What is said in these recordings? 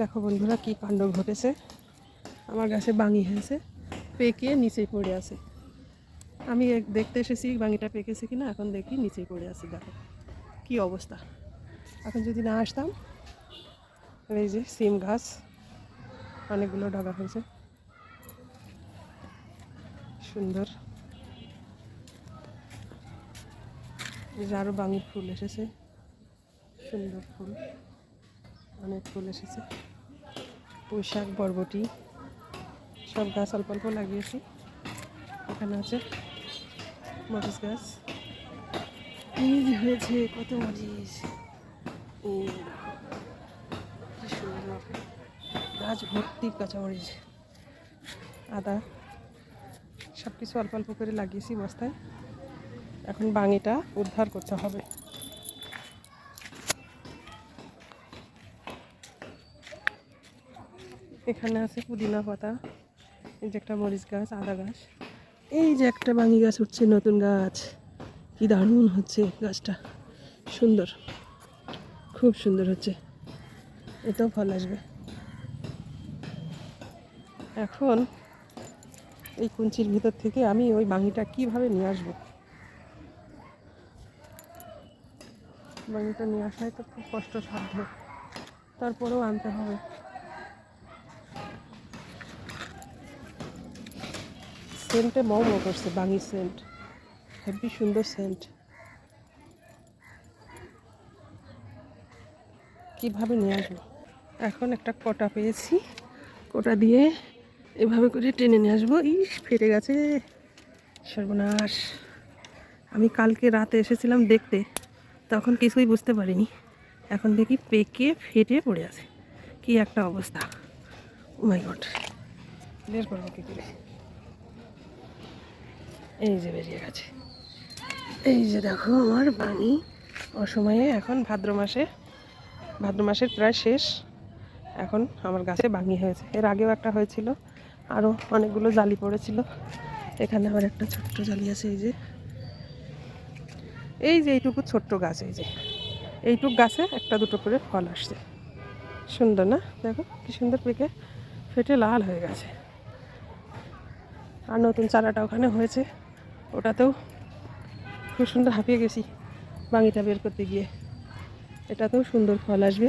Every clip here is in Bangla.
দেখো বন্ধুরা কি কাণ্ড ঘটেছে। আমার গাছে বাঙি হয়েছে পেকে নিচেই পড়ে আছে। আমি দেখতে এসেছি বাঙিটা পেকেছে কিনা, এখন দেখি নিচেই পড়ে আছে, দেখো কি অবস্থা। এখন যদি না আসতাম, এই যে সিম গাছ, অনেকগুলো ডগা হয়েছে। সুন্দর। এই যে আরও বাঙির ফুল এসেছে। সুন্দর ফুল। অনেক ফুল এসেছে। পুঁইশাক বরবটি সব গাছ অল্প অল্প লাগিয়েছি। এখানে আছে মরিচ গাছ। যে হয়েছে কত মরিচ। দেখো, কি সুন্দর। গাছ ভর্তি কাঁচামরিচ আদা সব কিছু অল্প অল্প করে লাগিয়েছি বস্তায়। এখন বাঙিটা উদ্ধার করতে হবে। এখানে আছে পুদিনা পাতা, এই যে একটা মরিচ গাছ, আদা গাছ। এই যে একটা বাঙি গাছ উঠছে, নতুন গাছ। কি দারুণ হচ্ছে গাছটা। সুন্দর। খুব সুন্দর হচ্ছে। এটাও ফল আসবে। এখন এই কুঞ্চির ভিতর থেকে আমি ওই বাঙিটা কীভাবে নিয়ে আসব? বাঙিটা নিয়ে আসাই তো খুব কষ্ট কষ্টসাধ্য তারপরেও আনতে হবে। সেন্টে মৌ মৌ করছে, বাঙি সেন্ট হেভি সুন্দর সেন্ট কীভাবে নিয়ে আসব? এখন একটা কটা পেয়েছি, কটা দিয়ে এভাবে করে টেনে নিয়ে আসব। ইস, ফেটে গেছে। সর্বনাশ। আমি কালকে রাতে এসেছিলাম দেখতে, তখন কিছুই বুঝতে পারিনি। এখন দেখি পেকে, ফেটে পড়ে আছে। কি একটা অবস্থা। মাই গড বের করব কী করে? এই যে বেরিয়ে গেছে। এই যে দেখো আমার বাণী। অসময়ে এখন ভাদ্র মাসে, ভাদ্র মাসের প্রায় শেষ। এখন আমার গাছে বাঙি হয়েছে। এর আগেও একটা হয়েছিল। আরও অনেকগুলো জালি পড়েছিল। এখানে আবার একটা ছোট্ট জালি আছে, এই যে। এই যে এইটুকু ছোট্ট গাছ, এই যে। এইটুক গাছে একটা দুটো করে ফল আসছে। সুন্দর না? দেখো কি সুন্দর পেকে, ফেটে লাল হয়ে গেছে। আর নতুন চারাটা ওখানে হয়েছে। ওটাতেও খুব সুন্দর হাঁপিয়ে গেছি বাঙিটা বের করতে গিয়ে। এটাতেও সুন্দর ফল আসবে।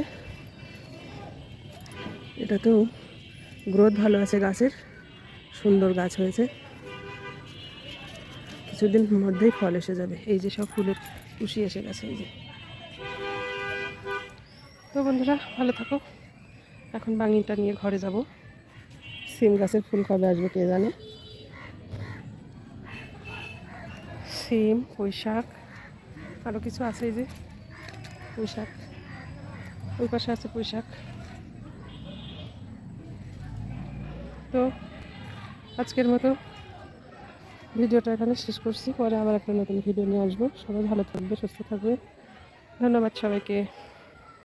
এটাতেও গ্রোথ ভালো আছে গাছের। সুন্দর গাছ হয়েছে। কিছুদিন মধ্যেই ফল এসে যাবে। এই যে সব ফুলের কুশি এসে গেছে, এই যে। তো বন্ধুরা, ভালো থাকো। এখন বাঙিটা নিয়ে ঘরে যাব। সিম গাছের ফুল কবে আসবে কে জানে? সিম পুঁই শাক আরও কিছু আছে যে পুঁই শাক ওই পাশে আছে পুঁই শাক তো আজকের মতো ভিডিওটা এখানে শেষ করছি। পরে আবার একটা নতুন ভিডিও নিয়ে আসব। সবাই ভালো থাকবে, সুস্থ থাকবে। ধন্যবাদ সবাইকে।